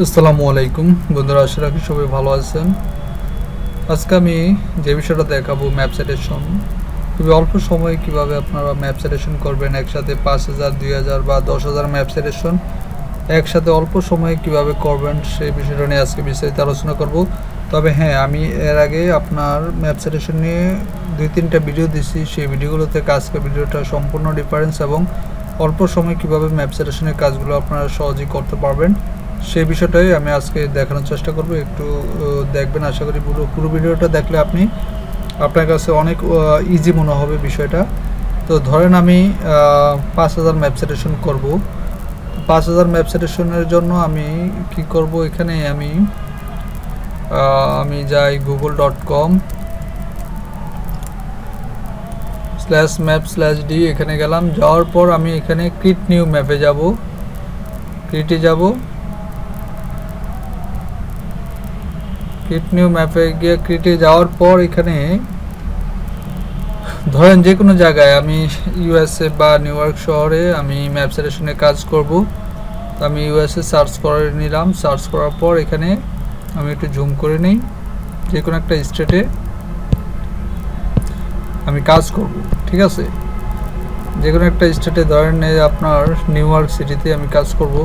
আসসালামু আলাইকুম। বন্ধুরা, আশা রাখি সবাই ভালো আছেন। আজকে আমি যে বিষয়টা দেখাবো ম্যাপ সাজেশন খুবই অল্প সময়ে কীভাবে আপনারা ম্যাপ সাজেশন করবেন, একসাথে পাঁচ হাজার, দুই হাজার বা দশ হাজার ম্যাপ সাজেশন একসাথে অল্প সময়ে কীভাবে করবেন সেই বিষয়টা নিয়ে আজকে বিস্তারিত আলোচনা করব। তবে হ্যাঁ আমি এর আগে আপনার ম্যাপ সাজেশন নিয়ে দুই তিনটা ভিডিও দিছি। সেই ভিডিওগুলো থেকে আজকের ভিডিওটা সম্পূর্ণ ডিফারেন্স এবং অল্প সময়ে কীভাবে ম্যাপ সাজেশনের কাজগুলো আপনারা সহজেই করতে পারবেন। সেই বিষয়টাই আমি আজকে দেখানোর চেষ্টা করব। একটু দেখবেন, আশা করি পুরো পুরো ভিডিওটা দেখলে আপনি আপনার কাছে অনেক ইজি মনে হবে বিষয়টা। তো ধরেন আমি পাঁচ হাজার ম্যাপ সাজেশন করব। পাঁচ হাজার ম্যাপ সাজেশনের জন্য আমি কি করব এখানে? আমি আমি যাই Google dot com slash map slash D এখানে গেলাম। যাওয়ার পর আমি এখানে ক্রিট নিউ ম্যাপে যাব। ক্রিটে যাব। ক্রিট নিউ ম্যাপে গিয়ে ক্রিটে যাওয়ার পর এখানে, ধরেন যে কোনো জায়গায় আমি ইউএসএ বা নিউ ইয়র্ক শহরে আমি ম্যাপ সাজেশনে কাজ করব। তো আমি ইউএসএ সার্চ করে নিলাম। সার্চ করার পর এখানে আমি একটু জুম করে নিই। যে কোনো একটা স্টেটে আমি কাজ করব, ঠিক আছে? যে কোনো একটা স্টেটে ধরেন আপনার নিউ ইয়র্ক সিটিতে আমি কাজ করব।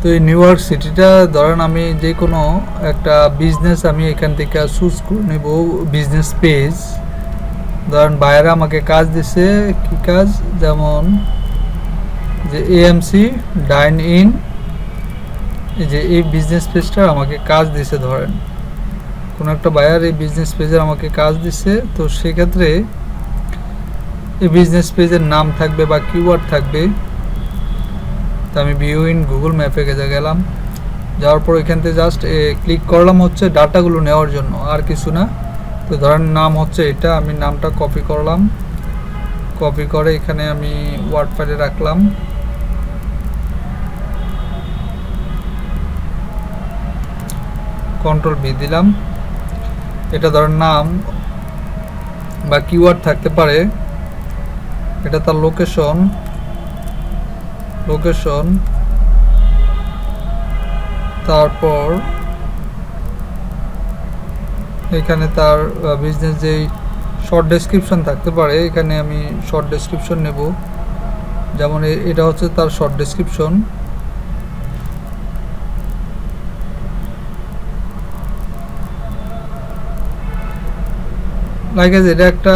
তো এই নিউ ইয়র্ক সিটিটা ধরেন আমি যে কোনো একটা বিজনেস আমি এখান থেকে চুজ করে নেব বিজনেস পেজ ধরেন বাইরে আমাকে কাজ দিছে, কি কাজ? যেমন যে এএমসি ডাইন ইন এই যে এই বিজনেস পেজটা আমাকে কাজ দিছে ধরেন। কোনো একটা বায়ার এই বিজনেস পেজের আমাকে কাজ দিছে, তো সেক্ষেত্রে এই বিজনেস পেজের নাম থাকবে বা কিওয়ার্ড থাকবে। তো আমি ভিউ ইন গুগল ম্যাপে গেলাম। যাওয়ার পর এখান থেকে জাস্ট ক্লিক করলাম হচ্ছে ডাটাগুলো নেওয়ার জন্য, আর কিছু না। তো ধরেন নাম হচ্ছে এটা, আমি নামটা কপি করলাম। কপি করে এখানে আমি ওয়ার্ড ফাইলে রাখলাম। কন্ট্রোল বি দিলাম। এটা ধরেন নাম বা কিওয়ার্ড থাকতে পারে। এটা তার লোকেশন লোকেশন তারপর এখানে তার বিজনেস যেই শর্ট ডেসক্রিপশন থাকতে পারে, এখানে আমি শর্ট ডেসক্রিপশন নেব। যেমন এটা হচ্ছে তার শর্ট ডেসক্রিপশন লাইক এটা একটা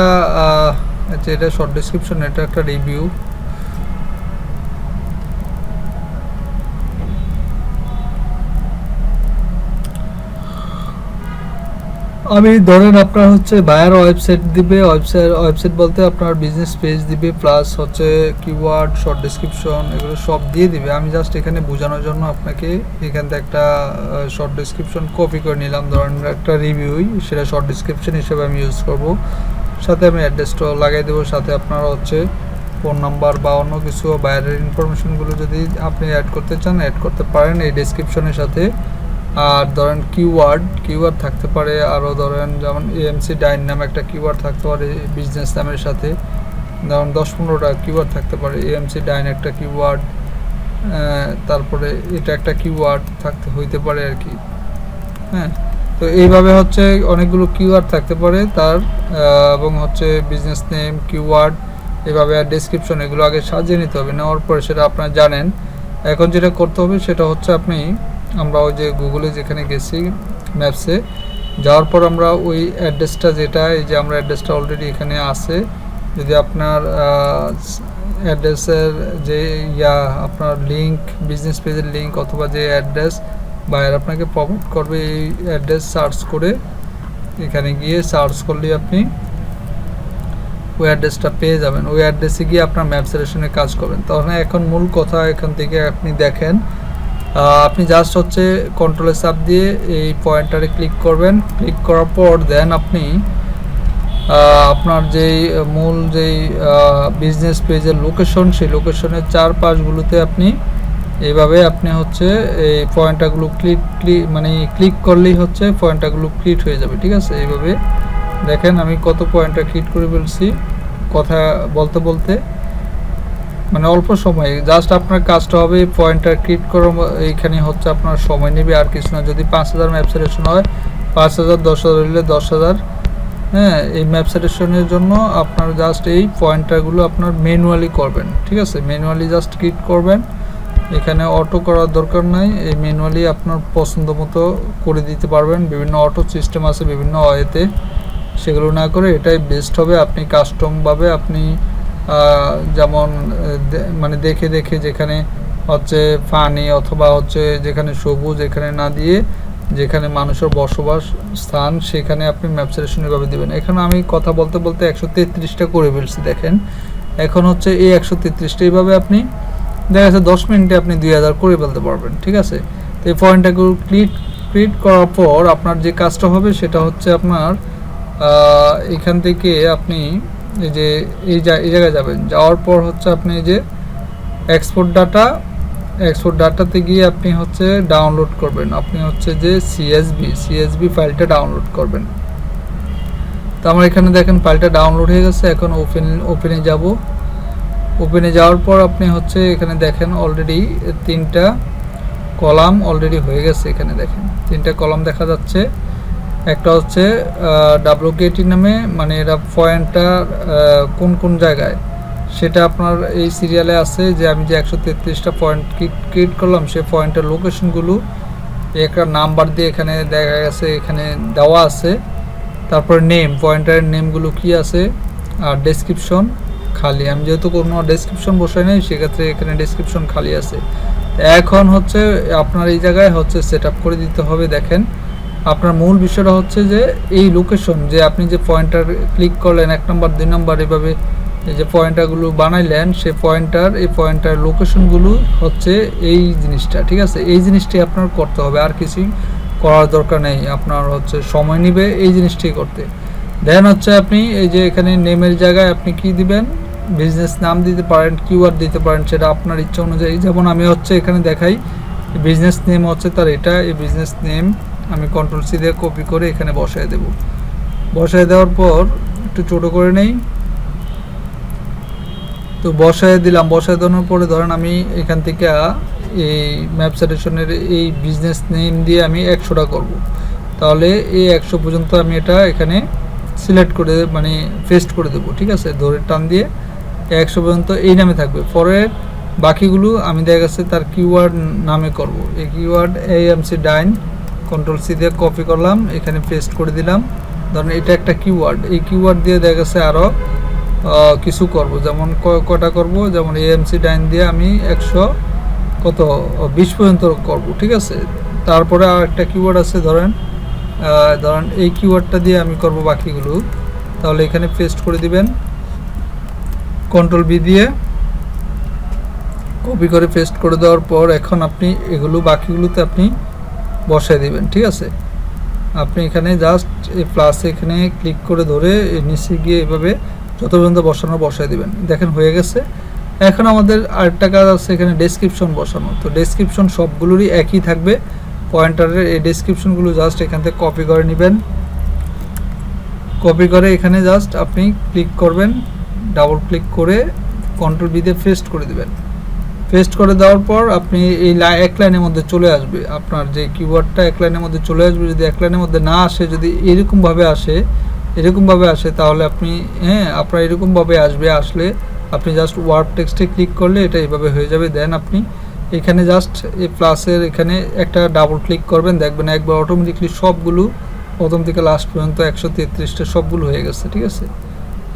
আচ্ছা এটা শর্ট ডেসক্রিপশন এটা একটা রিভিউ আমি ধরেন আপনার হচ্ছে বায়ার ওয়েবসাইট দিবে ওয়েবসাইট ওয়েবসাইট বলতে আপনার বিজনেস পেজ দিবে প্লাস হচ্ছে কিওয়ার্ড শর্ট ডেসক্রিপশন এগুলো সব দিয়ে দিবে। আমি জাস্ট এখানে বোঝানোর জন্য আপনাকে এখান থেকে একটা শর্ট ডেসক্রিপশন কপি করে নিলাম। ধরেন একটা রিভিউই সেটা শর্ট ডেসক্রিপশন হিসেবে আমি ইউজ করব। সাথে আমি অ্যাড্রেসটাও লাগাই দেবো। সাথে আপনার হচ্ছে ফোন নাম্বার বা অন্য কিছু, বাইরের ইনফরমেশনগুলো যদি আপনি অ্যাড করতে চান অ্যাড করতে পারেন এই ডেসক্রিপশনের সাথে। আর ধরেন কিওয়ার্ড কিওয়ার্ড থাকতে পারে আরও ধরেন যেমন এএমসি ডাইন নামে একটা কিওয়ার্ড থাকতে পারে বিজনেস নামের সাথে। ধরেন দশ পনেরোটা কিওয়ার্ড থাকতে পারে এএমসি ডাইন একটা কিওয়ার্ড তারপরে এটা একটা কিওয়ার্ড থাকতে, হইতে পারে আর কি। হ্যাঁ তো এইভাবে হচ্ছে অনেকগুলো কিওয়ার্ড থাকতে পারে তার এবং হচ্ছে বিজনেস নেম কিওয়ার্ড এভাবে আর ডেসক্রিপশন এগুলো আগে সাজিয়ে নিতে হবে, নেওয়ার পরে সেটা আপনারা জানেন। এখন যেটা করতে হবে সেটা হচ্ছে আপনি আমরা ওই যে গুগলে যেখানে গেছি ম্যাপসে যাওয়ার পর আমরা ওই অ্যাড্রেসটা যেটা, এই যে আমরা অ্যাড্রেসটা অলরেডি এখানে আছে, যদি আপনার অ্যাড্রেসের যে ইয়া, আপনার লিঙ্ক বিজনেস পেজের লিঙ্ক অথবা যে অ্যাড্রেস বায়ার আপনাকে প্রভাইড করবে এই অ্যাড্রেস সার্চ করে, এখানে গিয়ে সার্চ করলে আপনি ওই অ্যাড্রেসটা পেয়ে যাবেন। ওই অ্যাড্রেসে গিয়ে আপনার ম্যাপ সিলেকশনে কাজ করবেন। তখন এখন মূল কথা এখান থেকে আপনি দেখেন আপনি জাস্ট হচ্ছে কন্ট্রোলের চাপ দিয়ে এই পয়েন্টারে ক্লিক করবেন। ক্লিক করার পর দেন আপনি আপনার যেই, মূল যেই বিজনেস পেজের লোকেশন সেই লোকেশনের চারপাশগুলোতে আপনি এইভাবে আপনি হচ্ছে এই পয়েন্টাগুলো ক্লিক ক্লিক মানে ক্লিক করলেই হচ্ছে পয়েন্টাগুলো ক্লিক হয়ে যাবে, ঠিক আছে? এইভাবে দেখেন আমি কত পয়েন্টটা ক্রিয়েট করে ফেলছি, কথা বলতে বলতে। মানে অল্প সময়ে জাস্ট আপনার কাজটা হবে পয়েন্টটা ক্রিয়েট করো এইখানে হচ্ছে আপনার সময় নেবে, আর কিছু না। যদি পাঁচ হাজার ম্যাপ সিলেকশন হয়, পাঁচ হাজার, দশ হাজার হলে দশ হাজার। হ্যাঁ এই ম্যাপ সিলেকশনের জন্য আপনার জাস্ট এই পয়েন্টারগুলো আপনার ম্যানুয়ালি করবেন, ঠিক আছে? ম্যানুয়ালি জাস্ট ক্লিক করবেন। এখানে অটো করার দরকার নাই, এই ম্যানুয়ালি আপনার পছন্দ মতো করে দিতে পারবেন। বিভিন্ন অটো সিস্টেম আছে বিভিন্ন ওয়েতে সেগুলো না করে এটাই বেস্ট হবে। আপনি কাস্টমভাবে আপনি যেমন মানে দেখে দেখে যেখানে হচ্ছে পানি অথবা হচ্ছে যেখানে সবুজ এখানে না দিয়ে যেখানে মানুষের বসবাস স্থান, সেখানে আপনি ম্যাপ সিলেকশন এভাবে দেবেন। এখানে আমি কথা বলতে বলতে একশো তেত্রিশটা করে ফেলছি, দেখেন। এখন হচ্ছে এই একশো তেত্রিশটা এইভাবে আপনি, দেখা যাচ্ছে দশ মিনিটে আপনি দুই হাজার করে ফেলতে পারবেন, ঠিক আছে? তো এই পয়েন্টটাকে ক্লিক ক্রিয়েট করার পর আপনার যে কাজটা হবে সেটা হচ্ছে আপনার এখান থেকে আপনি এই যে, এই জায়গায় যাবেন। যাওয়ার পর হচ্ছে আপনি যে এক্সপোর্ট ডাটা এক্সপোর্ট ডাটাতে গিয়ে আপনি হচ্ছে ডাউনলোড করবেন। আপনি হচ্ছে যে সিএসবি সিএসবি ফাইলটা ডাউনলোড করবেন। তো আমার এখানে দেখেন ফাইলটা ডাউনলোড হয়ে গেছে। এখন ওপেন ওপেনে যাব। ওপেনে যাওয়ার পর আপনি হচ্ছে এখানে দেখেন অলরেডি তিনটা কলাম অলরেডি হয়ে গেছে এখানে দেখেন। তিনটা কলাম দেখা যাচ্ছে। একটা হচ্ছে ডাব্লুকেটি নামে মানে এটা পয়েন্টটা কোন কোন জায়গায়? সেটা আপনার এই সিরিয়ালে আছে যে আমি যে একশো তেত্রিশটা পয়েন্ট ক্রিয়েট করলাম সেই পয়েন্টের লোকেশনগুলো একটা নাম্বার দিয়ে এখানে দেখা গেছে, এখানে দেওয়া আছে। তারপর নেম পয়েন্টারের নেমগুলো কি আছে? আর ডেসক্রিপশন খালি। আমি যেহেতু কোনো ডেসক্রিপশন বসাই নাই, সেক্ষেত্রে এখানে ডেসক্রিপশন খালি আছে। এখন হচ্ছে, আপনার এই জায়গায় হচ্ছে সেট করে দিতে হবে, দেখেন। আপনার মূল বিষয়টা হচ্ছে যে এই লোকেশন যে আপনি যে পয়েন্টার ক্লিক করলেন, এক নম্বর দুই নম্বর এভাবে যে পয়েন্টারগুলো বানাইলেন সেই পয়েন্টার এই পয়েন্টার লোকেশনগুলো হচ্ছে এই জিনিসটা, ঠিক আছে? এই জিনিসটি আপনার করতে হবে, আর কিছুই করার দরকার নেই, আপনার হচ্ছে সময় নেবে এই জিনিসটি করতে। দেন হচ্ছে আপনি এই যে এখানে নেমের জায়গায় আপনি কি দিবেন? বিজনেস নাম দিতে পারেন কিওয়ার্ড দিতে পারেন, সেটা আপনার ইচ্ছা অনুযায়ী। যেমন আমি হচ্ছে এখানে দেখাই বিজনেস নেম হচ্ছে তার এটা, এই বিজনেস নেম আমি কন্ট্রোল সি দিয়ে কপি করে এখানে বসায় দেব। বসায় দেওয়ার পর একটু ছোটো করে নেই। তো বসায় দিলাম। বসায় দেওয়ার পরে ধরেন আমি এখান থেকে এই ম্যাপ সাজেশনের এই বিজনেস নেম দিয়ে আমি একশোটা করব। তাহলে এই একশো পর্যন্ত আমি এটা এখানে সিলেক্ট করে মানে পেস্ট করে দেবো, ঠিক আছে? ধরে টান দিয়ে একশো পর্যন্ত এই নামে থাকবে। পরে বাকিগুলো আমি দেখা গেছে তার কিওয়ার্ড নামে করব। এই keyword AMC dine control C দিয়ে কপি করলাম, এখানে পেস্ট করে দিলাম। ধরেন এটা একটা কিওয়ার্ড এই কিওয়ার্ড দিয়ে দেখা গেছে আরও কিছু করব। যেমন কটা করব? যেমন এএমসি ডাইন দিয়ে আমি একশো কত, বিশ পর্যন্ত করব, ঠিক আছে? তারপরে আর একটা কিওয়ার্ড আছে, ধরেন ধরেন এই কিওয়ার্ডটা দিয়ে আমি করব বাকিগুলো। তাহলে এখানে পেস্ট করে দিবেন। কন্ট্রোল বি দিয়ে কপি করে পেস্ট করে দেওয়ার পর এখন আপনি এগুলো, বাকিগুলোতে আপনি বসায় দিবেন, ঠিক আছে? আপনি এখানে জাস্ট এই প্লাস এখানে ক্লিক করে ধরে নিচে গিয়ে এভাবে যত পর্যন্ত বসানো বসায় দিবেন। দেখেন হয়ে গেছে। এখন আমাদের আরেকটা কাজ আছে এখানে ডেসক্রিপশন বসানো। তো ডেসক্রিপশন সবগুলোরই একই থাকবে। পয়েন্টারের এই ডেসক্রিপশনগুলো জাস্ট এখান থেকে কপি করে নেবেন। কপি করে এখানে জাস্ট আপনি ক্লিক করবেন ডাবল ক্লিক করে কন্ট্রোল বিতে পেস্ট করে দিবেন। পেস্ট করে দেওয়ার পর আপনি এই এক লাইনের মধ্যে চলে আসবে। আপনার যে কিওয়ার্ডটা এক লাইনের মধ্যে চলে আসবে, যদি এক লাইনের মধ্যে না আসে, যদি এরকমভাবে আসে এরকমভাবে আসে, তাহলে আপনি হ্যাঁ আপনার এরকমভাবে আসবে, আসলে আপনি জাস্ট ওয়ার্ড টেক্সটে ক্লিক করলে এটা এইভাবে হয়ে যাবে। দেন আপনি এখানে জাস্ট এই প্লাসের এখানে একটা ডাবল ক্লিক করবেন, দেখবেন একবার অটোমেটিকলি সবগুলো, প্রথম থেকে লাস্ট পর্যন্ত একশো তেত্রিশটা সবগুলো হয়ে গেছে, ঠিক আছে?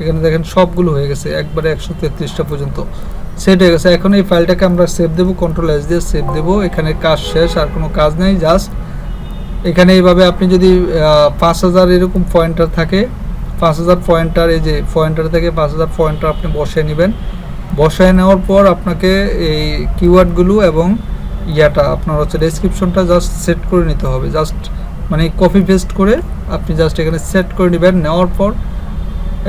এখানে দেখেন সবগুলো হয়ে গেছে, একবারে একশো তেত্রিশটা পর্যন্ত। সেট হয়ে গেছে। এখন এই ফাইলটাকে আমরা সেভ দেবো কন্ট্রোল এস দিয়ে সেভ দেবো। এখানে কাজ শেষ, আর কোনো কাজ নেই জাস্ট এখানে এইভাবে আপনি যদি পাঁচ হাজার এরকম পয়েন্টার থাকে, পাঁচ হাজার পয়েন্টার এই যে পয়েন্টার থেকে পাঁচ হাজার পয়েন্টার আপনি বসিয়ে নেবেন। বসায় নেওয়ার পর আপনাকে এই কিওয়ার্ডগুলো এবং ইয়াটা আপনার হচ্ছে ডেসক্রিপশনটা জাস্ট সেট করে নিতে হবে। জাস্ট মানে কপি পেস্ট করে আপনি জাস্ট এখানে সেট করে নেবেন। নেওয়ার পর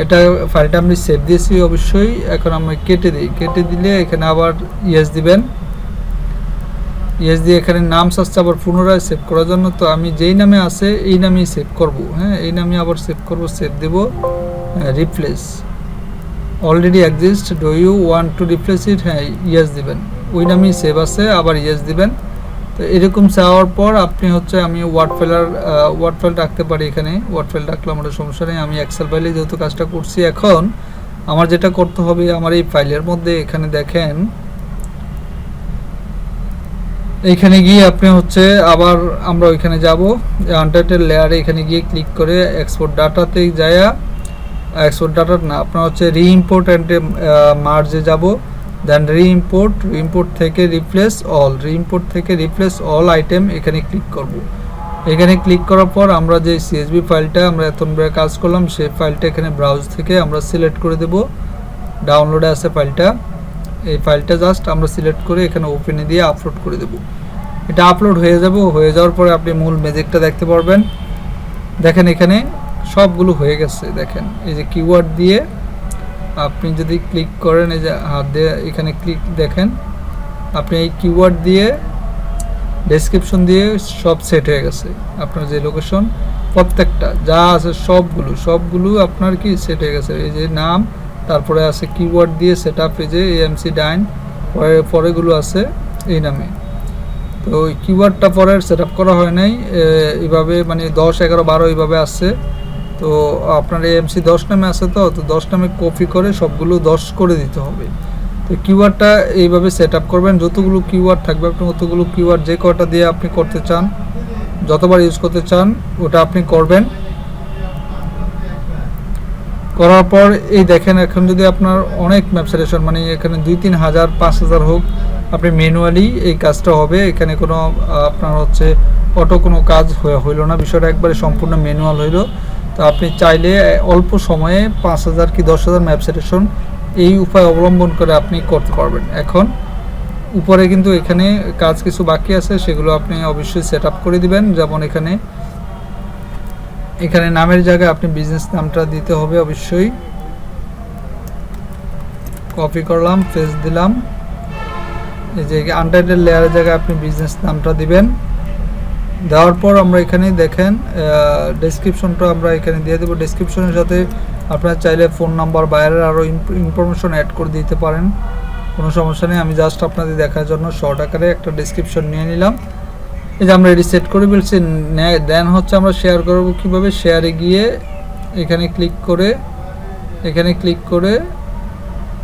এটা ফাইলটা আমি সেভ দিয়েছি অবশ্যই, এখন আমি কেটে দিই। কেটে দিলে এখানে আবার ইয়েস দিবেন। ইয়েস দিয়ে এখানে নাম চাচ্ছে আবার পুনরায় সেভ করার জন্য। তো আমি যেই নামে আছে, এই নামেই সেভ করব। হ্যাঁ এই নামে আবার সেভ করব save Dev. Replace already exist do you want to replace it হ্যাঁ ইয়েস দিবেন। ওই নামেই সেভ আছে, আবার ইয়েস দিবেন। তো এরকম চাওয়ার পর আপনি হচ্ছে আমি ওয়ার্ড ফাইলার ওয়ার্ড ফাইল রাখতে পারি এখানে। ওয়ার্ড ফাইল রাখলে আমার সমস্যা নেই। আমি এক্সেল ফাইলে যেহেতু কাজটা করছি এখন, আমার যেটা করতে হবে, আমার এই ফাইলের মধ্যে এখানে দেখেন। এইখানে গিয়ে আপনি হচ্ছে আবার আমরা ওইখানে যাব। আনটাইটেল লেয়ারে এখানে গিয়ে ক্লিক করে এক্সপোর্ট ডাটাতে যায়া এক্সপোর্ট ডাটা না, আপনার হচ্ছে রিইম্পোর্ট অ্যান্ড মার্জে যাব। দেন রিইম্পোর্ট রিইম্পোর্ট থেকে রিপ্লেস অল রিইম্পোর্ট থেকে রিপ্লেস অল আইটেম এখানে ক্লিক করব। এখানে ক্লিক করার পর আমরা যে সিএসবি ফাইলটা আমরা ধরে কাজ করলাম, সেই ফাইলটা এখানে ব্রাউজ থেকে আমরা সিলেক্ট করে দেব। ডাউনলোডে আছে ফাইলটা এই ফাইলটা জাস্ট আমরা সিলেক্ট করে এখানে ওপেনে দিয়ে আপলোড করে দেব। এটা আপলোড হয়ে যাব। হয়ে যাওয়ার পরে আপনি মূল ম্যাজিকটা দেখতে পারবেন। দেখেন এখানে সবগুলো হয়ে গেছে। দেখেন, এই যে কিওয়ার্ড দিয়ে আপনি যদি ক্লিক করেন এই যে হাত দিয়ে এখানে ক্লিক দেখেন আপনি এই কিওয়ার্ড দিয়ে ডেসক্রিপশন দিয়ে সব সেট হয়ে গেছে। আপনার যে লোকেশন প্রত্যেকটা যা আছে সবগুলো সবগুলো আপনার কি সেট হয়ে গেছে। এই যে নাম তারপরে আছে কিওয়ার্ড দিয়ে সেট আপ এই যে এএমসি ডাইন পরে পরেগুলো আছে এই নামে। তো ওই কিওয়ার্ডটা পরে সেট আপ করা হয় নাই এ, এইভাবে মানে দশ এগারো বারো এইভাবে আসছে। তো আপনার এএমসি দশ নামে আছে তো তো দশ নামে কপি করে সবগুলো দশ করে দিতে হবে। তো কিওয়ার্ডটা এইভাবে সেট আপ করবেন, যতগুলো কিওয়ার্ড থাকবে আপনি অতগুলো কিওয়ার্ড যে কটা দিয়ে আপনি করতে চান, যতবার ইউজ করতে চান, ওটা আপনি করবেন। করার পর এই দেখেন, এখন যদি আপনার অনেক ম্যাপসারেশন মানে এখানে দুই তিন হাজার, পাঁচ হাজার হোক, আপনি ম্যানুয়ালি এই কাজটা হবে। এখানে কোনো আপনার হচ্ছে অটো কোনো কাজ হইল না। বিষয়টা একবারে সম্পূর্ণ ম্যানুয়াল হইল। তো আপনি চাইলে অল্প সময়ে পাঁচ হাজার কি দশ হাজার ম্যাপসারেশন এই উপায় অবলম্বন করে আপনি করতে পারবেন। এখন উপরে কিন্তু এখানে কাজ কিছু বাকি আছে, সেগুলো আপনি অবশ্যই সেট করে দিবেন। যেমন এখানে এখানে নামের জায়গায় আপনি বিজনেস নামটা দিতে হবে অবশ্যই। কপি করলাম পেজ দিলাম। এই যে আনটাইটেল লেয়ারের জায়গায় আপনি বিজনেস নামটা দিবেন। দেওয়ার পর আমরা এখানে দেখেন ডেসক্রিপশনটা আমরা এখানে দিয়ে দেবো। ডেসক্রিপশনের সাথে আপনারা চাইলে ফোন নাম্বার বাইরের আরও ইনফরমেশন অ্যাড করে দিতে পারেন। কোনো সমস্যা নেই, আমি জাস্ট আপনাদের দেখার জন্য শর্ট আকারে একটা ডেসক্রিপশন নিয়ে নিলাম। এই যে আমরা এটি সেট করে ফেলছি দেন হচ্ছে আমরা শেয়ার করব কীভাবে? শেয়ারে গিয়ে এখানে ক্লিক করে, এখানে ক্লিক করে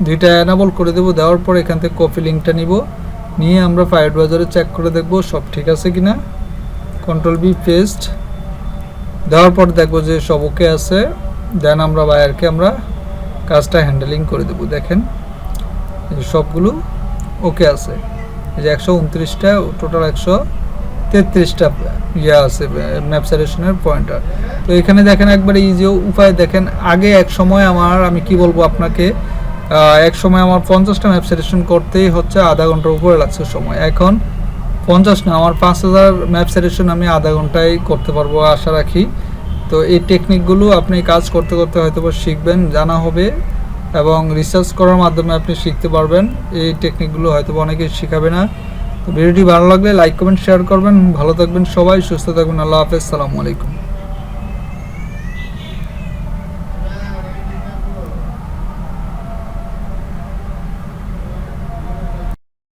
দুইটা অ্যানাবল করে দেবো। দেওয়ার পর এখান থেকে কপি লিঙ্কটা নিব। নিয়ে আমরা ফায়ার বাজারে চেক করে দেখব সব ঠিক আছে কিনা। কন্ট্রোল বি পেস্ট দেওয়ার পর দেখব যে সব ওকে আছে। দেন আমরা বায়ারকে আমরা কাজটা হ্যান্ডেলিং করে দেবো, দেখেন। সবগুলো ওকে আছে। এই যে একশো উনত্রিশটা টোটাল একশো তেত্রিশটা ইয়ে আছে ম্যাপ সাজেশনের পয়েন্টার তো এখানে দেখেন একবারে ইজি উপায়, দেখেন আগে এক সময় আমার, আমি কি বলব আপনাকে এক সময় আমার পঞ্চাশটা ম্যাপ সাজেশন করতেই হচ্ছে, আধা ঘণ্টার উপরে লাগছে সময়। এখন পঞ্চাশ না, আমার পাঁচ হাজার ম্যাপ সেলেকশন আমি আধা ঘন্টায় করতে পারব আশা রাখি। তো এই টেকনিকগুলো আপনি কাজ করতে করতে হয়তো শিখবেন, জানা হবে এবং রিসার্চ করার মাধ্যমে আপনি শিখতে পারবেন। এই টেকনিকগুলো হয়তো অনেকে শেখাবে না। তো ভিডিওটি ভালো লাগলে লাইক কমেন্ট শেয়ার করবেন। ভালো থাকবেন সবাই, সুস্থ থাকবেন। আল্লাহ হাফেজ। সালামু আলাইকুম।